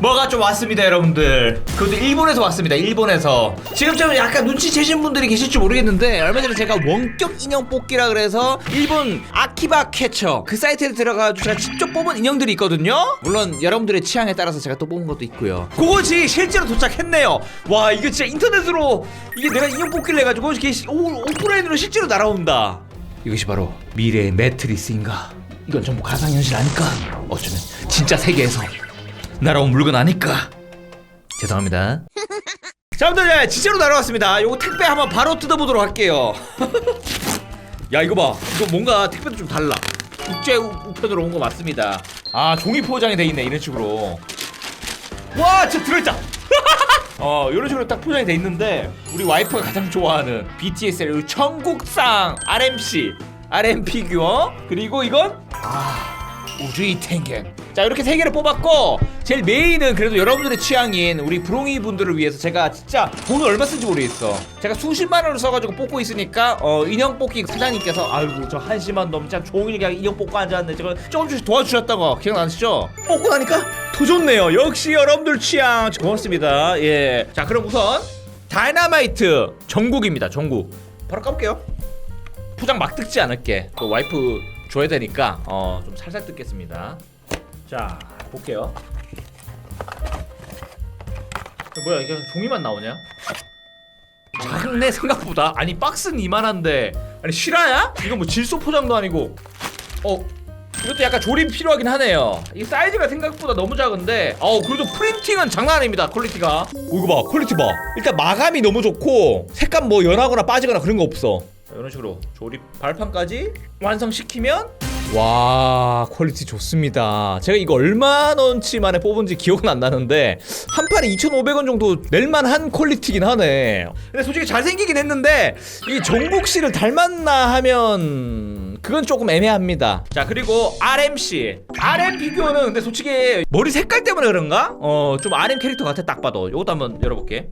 뭐가 좀 왔습니다 여러분들. 그것도 일본에서 왔습니다 일본에서. 지금 좀 약간 눈치채신 분들이 계실지 모르겠는데 얼마 전에 제가 원격 인형 뽑기라 그래서 일본 아키바 캐쳐 그 사이트에 들어가서 제가 직접 뽑은 인형들이 있거든요? 물론 여러분들의 취향에 따라서 제가 또 뽑은 것도 있고요. 그것이 실제로 도착했네요. 와 이거 진짜 인터넷으로 이게 내가 인형 뽑기를 해가지고 이게 시- 오, 오프라인으로 실제로 날아온다. 이것이 바로 미래의 매트리스인가? 이건 전부 가상현실 아닐까? 어쩌면 진짜 세계에서 날아온 물건 아닐까? 죄송합니다. 자, 여러분들 예, 진짜로 날아왔습니다. 요거 택배 한번 바로 뜯어보도록 할게요. 야, 이거 봐. 이거 뭔가 택배도 좀 달라. 국제 우- 우편으로 온 거 맞습니다. 아, 종이 포장이 돼 있네 이런 식으로. 와, 진짜 들어있다. 어, 이런 식으로 딱 포장이 돼 있는데 우리 와이프가 가장 좋아하는 BTS의 청국상 RMC RM 피규어 그리고 이건 우주이 탱겐 자 이렇게 세 개를 뽑았고 제일 메인은 그래도 여러분들의 취향인 우리 브롱이 분들을 위해서 제가 진짜 돈을 얼마 쓴지 모르겠어. 제가 수십만 원을 써가지고 뽑고 있으니까 어 인형 뽑기 사장님께서 아이고 저 한시만 넘참 종일 그냥 인형 뽑고 앉았는데 제가 조금씩 도와주셨던 거 기억나시죠? 뽑고 나니까 더 좋네요. 역시 여러분들 취향. 고맙습니다. 예자 그럼 우선 다이나마이트 전국입니다 전국. 바로 까볼게요. 포장 막 뜯지 않을게. 그 와이프 줘야 되니까 어 좀 살살 뜯겠습니다. 자 볼게요. 어, 뭐야 이게 종이만 나오냐? 작네 생각보다. 아니 박스는 이만한데 아니 실화야? 이거 뭐 질소 포장도 아니고. 어 이것도 약간 조립 필요하긴 하네요. 이 사이즈가 생각보다 너무 작은데, 어 그래도 프린팅은 장난 아닙니다. 퀄리티가. 오, 이거 봐, 퀄리티 봐. 일단 마감이 너무 좋고 색감 뭐 연하거나 빠지거나 그런 거 없어. 자, 이런 식으로 조립 발판까지 완성시키면 와 퀄리티 좋습니다. 제가 이거 얼마원치 만에 뽑은지 기억은 안 나는데 한 판에 2,500원 정도 낼만한 퀄리티긴 하네. 근데 솔직히 잘생기긴 했는데 이 정국씨를 닮았나 하면 그건 조금 애매합니다. 자 그리고 RMC RM 피규어는 근데 솔직히 머리 색깔 때문에 그런가? 어 좀 RM 캐릭터 같아 딱 봐도. 이것도 한번 열어볼게.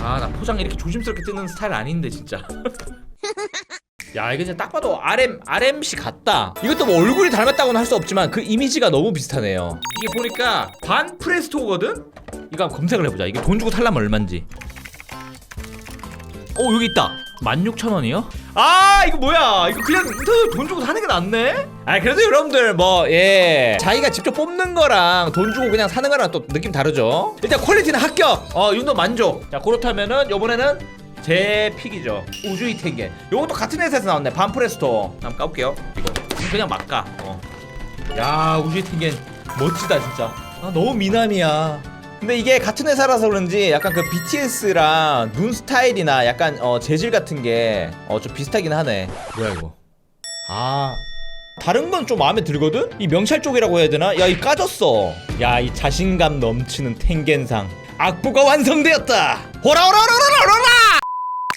아 나 포장 이렇게 조심스럽게 뜯는 스타일 아닌데 진짜 야 이거 진짜 딱 봐도 RM RMC 같다. 이것도 뭐 얼굴이 닮았다고는 할 수 없지만 그 이미지가 너무 비슷하네요. 이게 보니까 반 프레스토거든? 이거 한번 검색을 해보자. 이게 돈 주고 살려면 얼만지. 어 여기 있다. 16,000원이요? 아 이거 뭐야? 이거 그냥 돈 주고 사는 게 낫네? 아 그래도 여러분들 뭐 예. 자기가 직접 뽑는 거랑 돈 주고 그냥 사는 거랑 또 느낌 다르죠? 일단 퀄리티는 합격! 어이 정도 만족. 자 그렇다면은 요번에는 제 픽이죠. 우주이 탱겐 요것도 같은 회사에서 나왔네. 반프레스토. 한번 까볼게요. 이거. 그냥 막가 어. 야 우주이 탱겐 멋지다 진짜. 아 너무 미남이야. 근데 이게 같은 회사라서 그런지 약간 그 BTS랑 눈 스타일이나 약간 어 재질 같은 게 어 좀 비슷하긴 하네. 뭐야 이거? 아 다른 건 좀 마음에 들거든? 이 명찰 쪽이라고 해야 되나? 야 이 까졌어. 야 이 자신감 넘치는 탱겐상. 악보가 완성되었다. 호라 호라 호라 호라 호라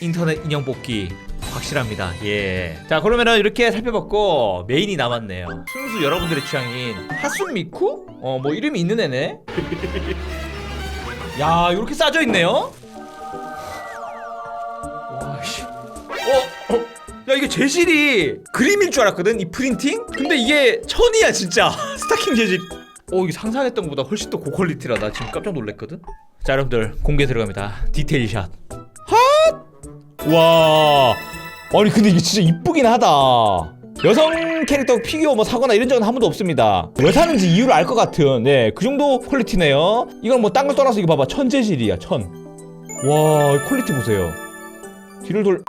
인터넷 인형 뽑기 확실합니다. 예. 자 그러면은 이렇게 살펴봤고 메인이 남았네요. 순수 여러분들의 취향인 하순 미쿠? 어 뭐 이름이 있는 애네. 야 이렇게 싸져 있네요. 와 씨. 어, 어. 야 이게 재질이 그림일 줄 알았거든 이 프린팅? 근데 이게 천이야 진짜 스타킹 재질. 어 이게 상상했던 것보다 훨씬 더 고퀄리티라 나 지금 깜짝 놀랐거든. 자 여러분들 공개 들어갑니다. 디테일 샷. 와. 아니 근데 이게 진짜 이쁘긴 하다. 여성 캐릭터 피규어 뭐 사거나 이런 적은 한 번도 없습니다. 왜 사는지 이유를 알 것 같은 네그 정도 퀄리티네요. 이건 뭐 딴 걸 떠나서 이거 봐봐. 천재질이야 천와 퀄리티 보세요. 뒤를 돌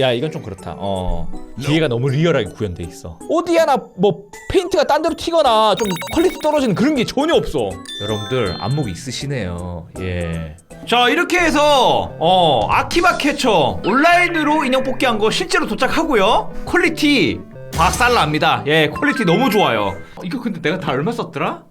야 이건 좀 그렇다. 어. 뒤에가 너무 리얼하게 구현돼 있어. 어디 하나 뭐 페인트가 딴 데로 튀거나 좀 퀄리티 떨어지는 그런 게 전혀 없어. 여러분들 안목이 있으시네요. 예 자 이렇게 해서 어 아키바 캐쳐 온라인으로 인형 뽑기 한 거 실제로 도착하고요. 퀄리티 박살납니다. 예 퀄리티 너무 좋아요. 이거 근데 내가 다 얼마 썼더라?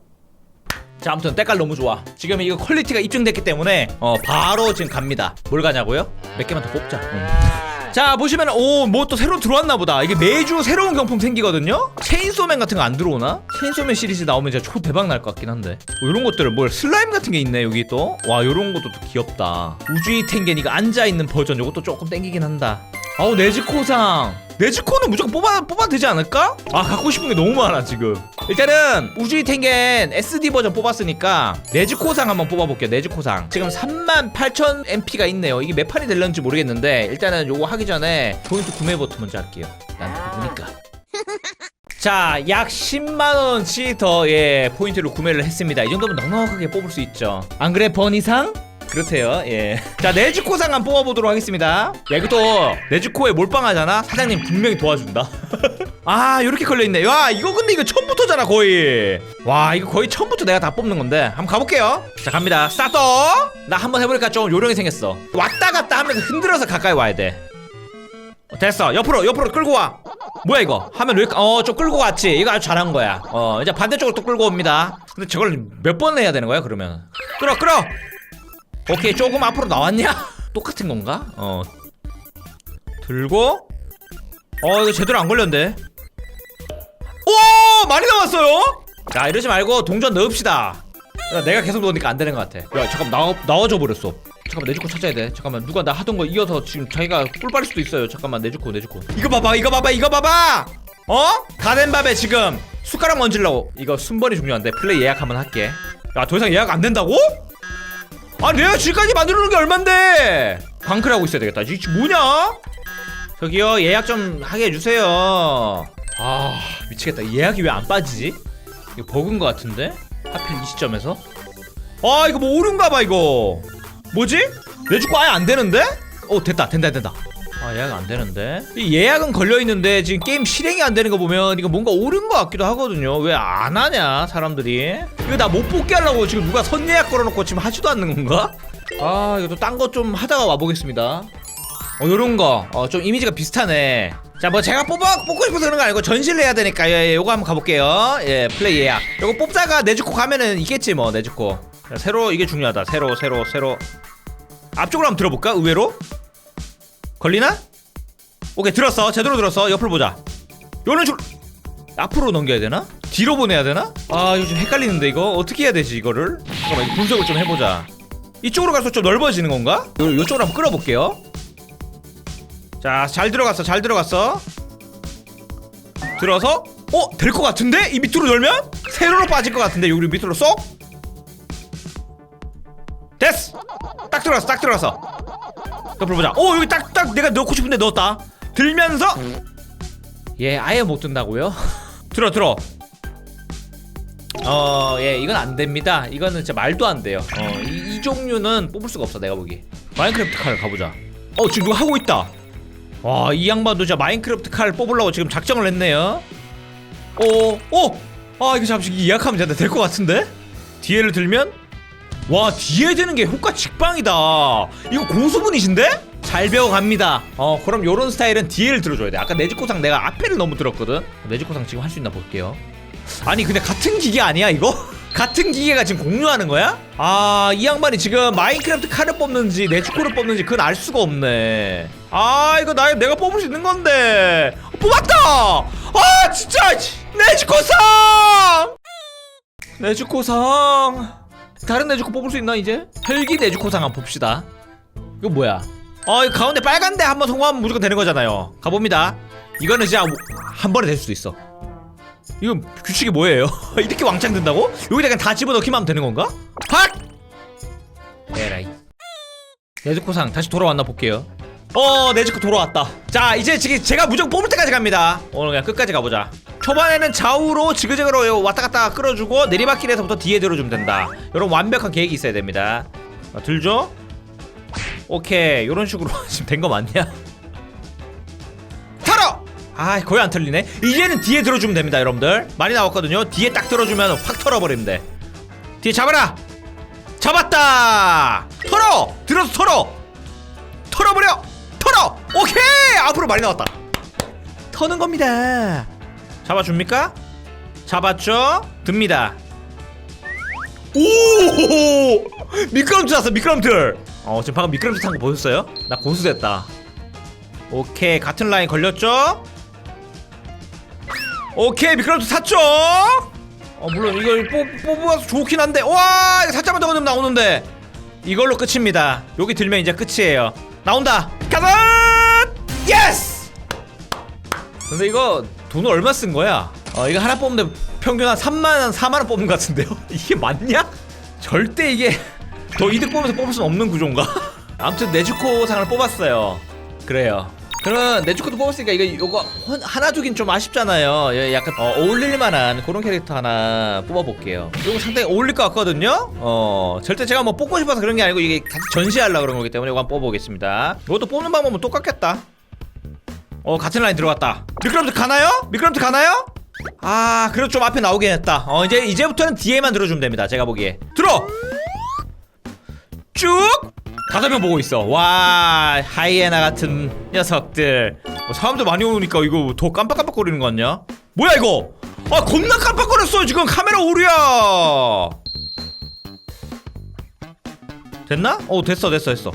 자 아무튼 때깔 너무 좋아. 지금 이거 퀄리티가 입증됐기 때문에 어 바로 지금 갑니다. 뭘 가냐고요? 몇 개만 더 뽑자. 음. 자 보시면 오 뭐 또 새로 들어왔나 보다. 이게 매주 새로운 경품 생기거든요? 체인소맨 같은 거 안 들어오나? 체인소맨 시리즈 나오면 진짜 초 대박 날 것 같긴 한데. 뭐 이런 것들은 뭘 슬라임 같은 게 있네 여기 또와 이런 것도 또 귀엽다. 우주이 탱겐이가 앉아있는 버전 이것도 조금 땡기긴 한다. 아우 네즈코상 네즈코는 무조건 뽑아 뽑아도 되지 않을까? 아 갖고 싶은 게 너무 많아 지금. 일단은 우주이 탱겐 SD 버전 뽑았으니까 네즈코상 한번 뽑아볼게요. 네즈코상 지금 38,000 MP가 있네요. 이게 몇 판이 될런지 모르겠는데 일단은 요거 하기 전에 포인트 구매 버튼 먼저 할게요. 난 누구니까. 자, 약 10만 원치 더 예, 포인트를 구매를 했습니다. 이 정도면 넉넉하게 뽑을 수 있죠. 안 그래, 버니상? 그렇대요. 예. 자, 네즈코상 한번 뽑아보도록 하겠습니다. 야, 이것도 네즈코에 몰빵하잖아. 사장님 분명히 도와준다. 아, 이렇게 걸려 있네. 와, 이거 근데 이거 처음부터잖아, 거의. 와, 이거 거의 처음부터 내가 다 뽑는 건데. 한번 가볼게요. 자, 갑니다. 스타트. 나 한번 해보니까 좀 요령이 생겼어. 왔다 갔다 하면서 흔들어서 가까이 와야 돼. 어, 됐어. 옆으로, 옆으로 끌고 와. 뭐야 이거? 하면 왜? 어, 좀 끌고 왔지. 이거 아주 잘한 거야. 어, 이제 반대쪽으로 또 끌고 옵니다. 근데 저걸 몇 번 해야 되는 거야? 그러면 끌어, 끌어. 오케이, 조금 앞으로 나왔냐? 똑같은 건가? 어, 들고. 어, 이거 제대로 안 걸렸는데. 오, 많이 나왔어요. 자, 이러지 말고 동전 넣읍시다. 야, 내가 계속 넣으니까 안 되는 것 같아. 야, 잠깐 나와 나와줘 버렸어. 잠깐만 내주코 찾아야 돼. 잠깐만 누가 나 하던 거 이어서 지금 자기가 꿀 빨릴 수도 있어요. 잠깐만 내주코 내주코. 이거 봐봐, 이거 봐봐, 이거 봐봐. 어? 다 된 밥에 지금 숟가락 얹으려고. 이거 순번이 중요한데 플레이 예약 한번 할게. 야, 더 이상 예약 안 된다고? 아, 내가 지금까지 만들어 놓은 게 얼만데? 방크하고 있어야 되겠다. 이게 뭐냐? 저기요 예약 좀 하게 해주세요. 아 미치겠다. 예약이 왜 안 빠지지? 이거 버그인 것 같은데? 하필 이 시점에서? 아 이거 뭐 오류인가 봐 이거 뭐지? 내 주고 아예 안 되는데? 어 됐다 된다 된다 아 예약 안 되는데? 이 예약은 걸려 있는데 지금 게임 실행이 안 되는 거 보면 이거 뭔가 오른 것 같기도 하거든요. 왜 안 하냐 사람들이? 이거 나 못 뽑게 하려고 지금 누가 선 예약 걸어놓고 지금 하지도 않는 건가? 아 이거 또 딴 거 좀 하다가 와보겠습니다. 어 요런 거. 어좀 이미지가 비슷하네. 자 뭐 제가 뽑아 뽑고 싶어서 그런 거 아니고 전시를 해야 되니까. 예, 예, 요거 한번 가볼게요. 예 플레이 예약. 요거 뽑다가 내주코 가면은 있겠지 뭐 내주코. 자, 새로 이게 중요하다. 새로 새로 새로. 앞쪽으로 한번 들어볼까? 의외로 걸리나 오케이 들었어 제대로 들었어 옆을 보자 요런 식으로 앞으로 넘겨야 되나 뒤로 보내야 되나 아좀 헷갈리는데 이거 어떻게 해야 되지 이거를 잠깐만 분석을 좀 해보자 이쪽으로 갈수록 좀 넓어지는 건가 요 요쪽으로 한번 끌어볼게요 자, 잘 들어갔어, 잘 들어갔어. 들어서, 어, 될 것 같은데? 이 밑으로 열면? 세로로 빠질 것 같은데, 여기 밑으로 쏙? 됐어! 딱 들어갔어, 딱 들어갔어. 옆으로 보자. 오, 여기 딱, 딱 내가 넣고 싶은데 넣었다. 들면서, 예, 아예 못 든다고요? 들어, 들어. 어, 예, 이건 안 됩니다. 이거는 진짜 말도 안 돼요. 어, 이, 이 종류는 뽑을 수가 없어, 내가 보기. 마인크래프트 칼 가보자. 어, 지금 누가 하고 있다. 와, 이 양반도 진짜 마인크래프트 칼 뽑으려고 지금 작정을 했네요. 오, 오! 아, 이거 잠시 예약하면 진짜 될것 같은데? 뒤에를 들면? 와, 뒤에 드는 게 효과 직방이다. 이거 고수분이신데? 잘 배워갑니다. 어, 그럼 요런 스타일은 뒤에를 들어줘야 돼. 아까 네즈코상 내가 앞에를 너무 들었거든? 네즈코상 지금 할 수 있나 볼게요. 아니, 근데 같은 기계 아니야, 이거? 같은 기계가 지금 공유하는 거야? 아, 이 양반이 지금 마인크래프트 칼을 뽑는지 네즈코를 뽑는지 그건 알 수가 없네. 아, 이거 나 내가 뽑을 수 있는 건데. 뽑았다! 아, 진짜! 네즈코상! 네즈코상. 다른 네즈코 뽑을 수 있나, 이제? 헬기 네즈코상 한번 봅시다. 이거 뭐야? 어, 이 가운데 빨간데 한번 성공하면 무조건 되는 거잖아요. 가봅니다. 이거는 진짜 한 번에 될 수도 있어. 이거 규칙이 뭐예요? 이렇게 왕창 든다고? 여기다 그냥 다 집어넣기만 하면 되는 건가? 팍! 에라이 네즈코상 다시 돌아왔나 볼게요 어 네즈코 돌아왔다 자 이제 지금 제가 무조건 뽑을 때까지 갑니다 오늘 그냥 끝까지 가보자 초반에는 좌우로 지그재그로 왔다 갔다 끌어주고 내리막길에서부터 뒤에 들어주면 된다. 이런 완벽한 계획이 있어야 됩니다. 자, 들죠? 오케이. 이런 식으로 지금 된 거 맞냐? 털어! 아 거의 안 털리네. 이제는 뒤에 들어주면 됩니다 여러분들. 많이 나왔거든요. 뒤에 딱 들어주면 확 털어버리면 돼. 뒤에 잡아라! 잡았다! 털어! 들어서 털어! 털어버려! 털어! 오케이! 앞으로 많이 나왔다. 터는 겁니다 잡아줍니까? 잡았죠? 듭니다 오 미끄럼틀 탔어 미끄럼틀 어 지금 방금 미끄럼틀 탄 거 보셨어요? 나 고수 됐다 오케이 같은 라인 걸렸죠? 오케이 미끄럼틀 탔죠? 어 물론 이걸 뽑, 뽑아서 좋긴 한데 와 이거 살짝만 더 넣으면 나오는데 이걸로 끝입니다 여기 들면 이제 끝이에요 나온다 가자 예스 근데 이거 돈을 얼마 쓴 거야? 어 이거 하나 뽑는데 평균 한 3만 원, 4만 원 뽑는 것 같은데요? 이게 맞냐? 절대 이게 더 이득 보면서 뽑을 수는 없는 구조인가? 아무튼 네즈코 상을 뽑았어요. 그래요. 그러면 네즈코도 뽑았으니까 이거 혼- 하나 주긴 좀 아쉽잖아요. 예, 약간 어, 어울릴 만한 그런 캐릭터 하나 뽑아볼게요. 이거 상당히 어울릴 것 같거든요. 어 절대 제가 뭐 뽑고 싶어서 그런 게 아니고 이게 같이 전시하려 그런 거기 때문에 이거 한번 뽑아보겠습니다. 이것도 뽑는 방법은 똑같겠다. 어 같은 라인 들어갔다. 미끄럼트 가나요? 미끄럼트 가나요? 아 그래도 좀 앞에 나오긴 했다. 어 이제 이제부터는 뒤에만 들어주면 됩니다. 제가 보기에 들어. 쭉 다섯 명 보고 있어. 와 하이에나 같은 녀석들. 어, 사람들 많이 오니까 이거 더 깜빡깜빡거리는 거 같냐? 뭐야 이거? 아 겁나 깜빡거렸어 지금 카메라 오류야. 됐나? 어 됐어 됐어 됐어.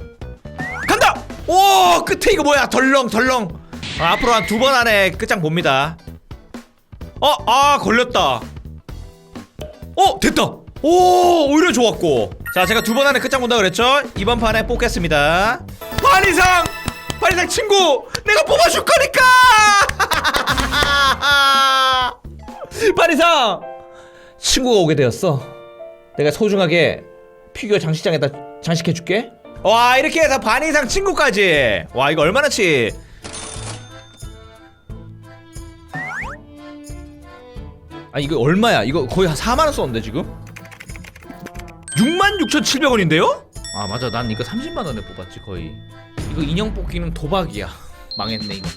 간다. 오 끝에 이거 뭐야? 덜렁 덜렁. 아, 앞으로 한 두 번 안에 끝장 봅니다. 어, 아 걸렸다. 어, 됐다. 오, 오히려 좋았고. 자, 제가 두 번 안에 끝장 본다 그랬죠? 이번 판에 뽑겠습니다. 판이상, 판이상 친구, 내가 뽑아줄 거니까. 판이상, 친구가 오게 되었어. 내가 소중하게 피규어 장식장에다 장식해줄게. 와, 이렇게 해서 반 이상 친구까지. 와, 이거 얼마나치? 아 이거 얼마야? 이거 거의 한 4만 원 썼는데 지금? 66,700원인데요? 아 맞아 난 이거 30만 원에 뽑았지 거의 이거 인형 뽑기는 도박이야 망했네 이거